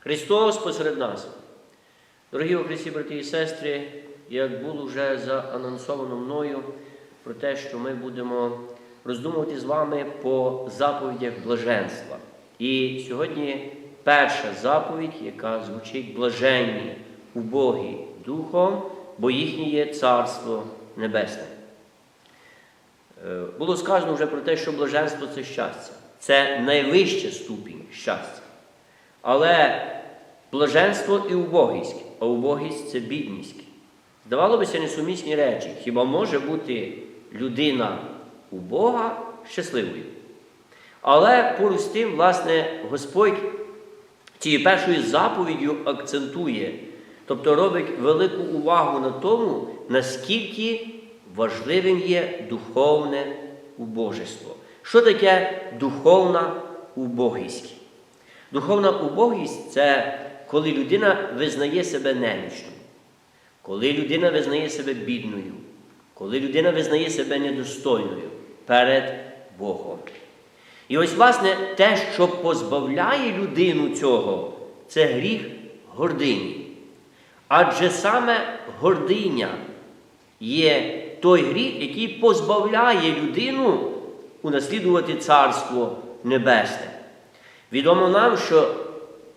Христос посеред нас. Дорогі Христі, брати і сестри, як було вже заанонсовано мною про те, що ми будемо роздумувати з вами по заповідях блаженства. І сьогодні перша заповідь, яка звучить блаженні, убогі духом, бо їхнє є Царство Небесне. Е, Було сказано вже про те, що блаженство це щастя. Це найвища ступінь щастя. Але блаженство і убогість, а убогість це бідність. Здавалося б, несумісні речі. Хіба може бути людина убога щасливою? Але поруч з тим, власне, Господь цією першою заповіддю акцентує, тобто робить велику увагу на тому, наскільки важливим є духовне убожество. Що таке духовна убогість? Духовна убогість це коли людина визнає себе немічною, коли людина визнає себе бідною, коли людина визнає себе недостойною перед Богом. І ось, власне, те, що позбавляє людину цього, це гріх гордині. Адже саме гординя є той гріх, який позбавляє людину унаслідувати Царство Небесне. Відомо нам, що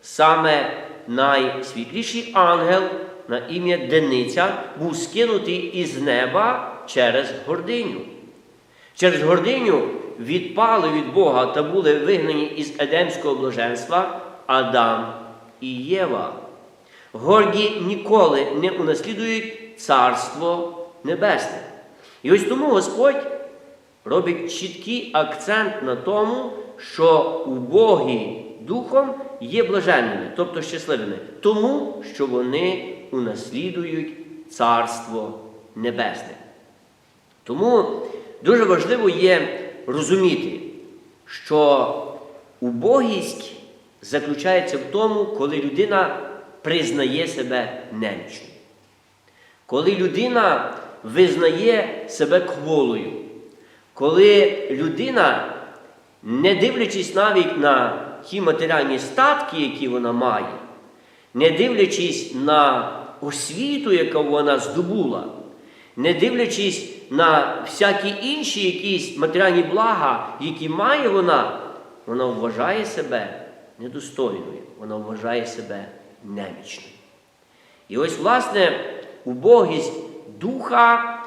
саме найсвітліший ангел на ім'я Дениця був скинутий із неба через гординю. Через гординю відпали від Бога та були вигнані із Едемського блаженства Адам і Єва. Горді ніколи не унаслідують Царство Небесне. І ось тому Господь робить чіткий акцент на тому, що убогі духом є блаженними, тобто щасливими, тому що вони унаслідують Царство Небесне. Тому дуже важливо є розуміти, що убогість заключається в тому, коли людина признає себе немічною. Коли людина визнає себе кволою, коли людина, не дивлячись навіть на ті матеріальні статки, які вона має, не дивлячись на освіту, яку вона здобула, не дивлячись на всякі інші якісь матеріальні блага, які має вона, вона вважає себе недостойною, вона вважає себе немічною. І ось, власне, убогість духа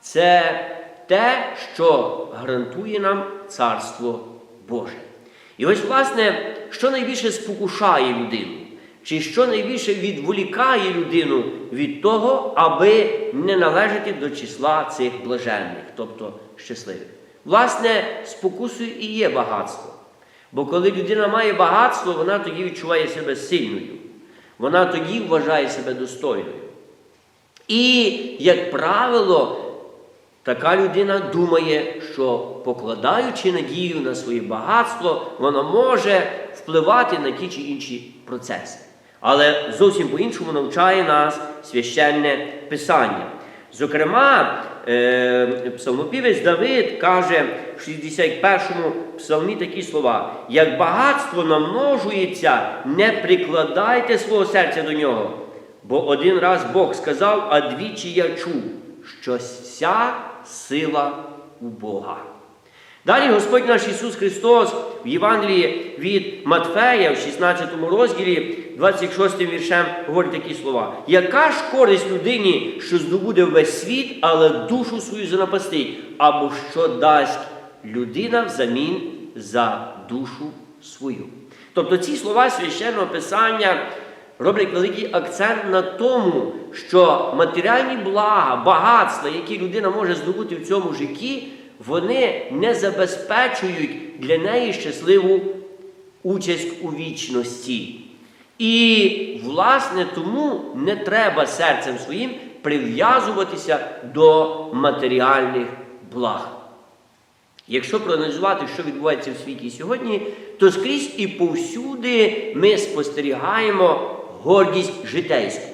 це те, що гарантує нам Царство Боже. І ось, власне, що найбільше спокушає людину, чи що найбільше відволікає людину від того, аби не належати до числа цих блаженних, тобто щасливих. Власне, спокусою і є багатство. Бо коли людина має багатство, вона тоді відчуває себе сильною, вона тоді вважає себе достойною. І, як правило, така людина думає, що покладаючи надію на своє багатство, вона може впливати на ті чи інші процеси. Але зовсім по-іншому навчає нас священне Писання. Зокрема, е, псалмопівець Давид каже в 61-му псалмі такі слова: як багатство намножується, не прикладайте свого серця до нього. Бо один раз Бог сказав, а двічі я чув, що вся сила у Бога. Далі Господь наш Ісус Христос в Євангелії від Матфея, в 16 розділі, 26 віршем, говорить такі слова: Яка ж користь людині, що здобуде весь світ, але душу свою занапастить, або що дасть людина взамін за душу свою? Тобто ці слова священного Писання роблять великий акцент на тому, що матеріальні блага, багатства, які людина може здобути в цьому житті, вони не забезпечують для неї щасливу участь у вічності. І, власне, тому не треба серцем своїм прив'язуватися до матеріальних благ. Якщо проаналізувати, що відбувається в світі сьогодні, то скрізь і повсюди ми спостерігаємо гордість житейську.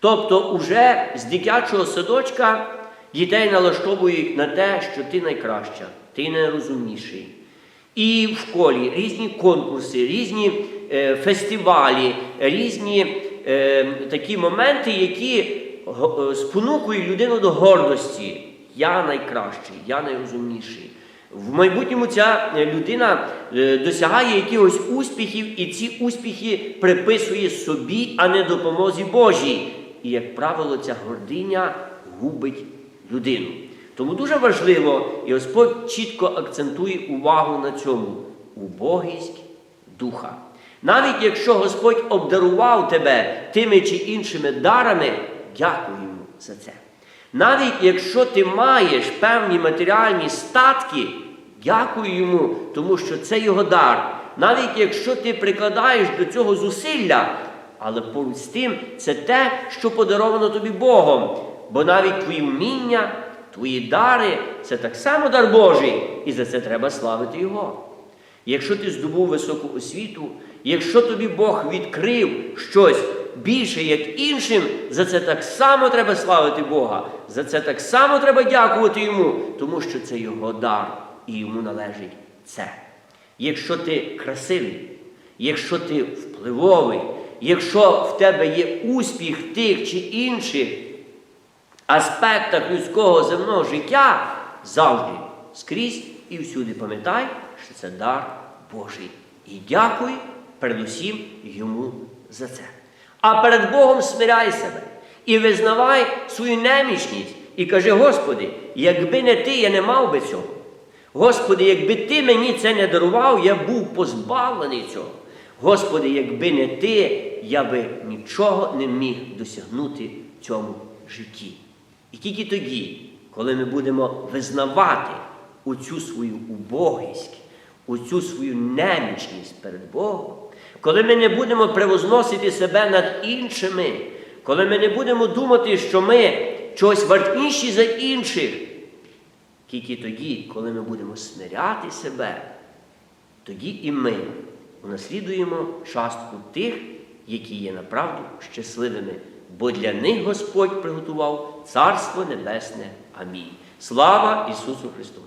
Тобто, уже з дитячого садочка дітей налаштовують на те, що ти найкраща, ти найрозумніший. І в школі різні конкурси, різні е, фестивалі, різні е, такі моменти, які е, спонукують людину до гордості. Я найкращий, я найрозумніший. В майбутньому ця людина е, досягає якихось успіхів, і ці успіхи приписує собі, а не допомозі Божій. І, як правило, ця гординя губить людину. Тому дуже важливо, і Господь чітко акцентує увагу на цьому убогість духа. Навіть якщо Господь обдарував тебе тими чи іншими дарами, дякуй йому за це. Навіть якщо ти маєш певні матеріальні статки, дякуй йому, тому що це його дар. Навіть якщо ти прикладаєш до цього зусилля, але поруч з тим це те, що подаровано тобі Богом. Бо навіть твої вміння, твої дари це так само дар Божий, і за це треба славити Його. Якщо ти здобув високу освіту, якщо тобі Бог відкрив щось більше, як іншим, за це так само треба славити Бога, за це так само треба дякувати Йому, тому що це Його дар і йому належить це. Якщо ти красивий, якщо ти впливовий, якщо в тебе є успіх тих чи інших аспектах людського земного життя, завжди скрізь і всюди пам'ятай, що це дар Божий. І дякуй передусім йому за це. А перед Богом смиряй себе і визнавай свою немічність, і кажи, Господи, якби не ти, я не мав би цього. Господи, якби ти мені це не дарував, я був позбавлений цього. Господи, якби не ти, я би нічого не міг досягнути в цьому житті. І тільки тоді, коли ми будемо визнавати оцю свою убогість, оцю свою немічність перед Богом, коли ми не будемо превозносити себе над іншими, коли ми не будемо думати, що ми чогось вартніші за інших, тільки тоді, коли ми будемо смиряти себе, тоді і ми унаслідуємо частку тих, які є направду щасливими, бо для них Господь приготував Царство Небесне. Амінь. Слава Ісусу Христу!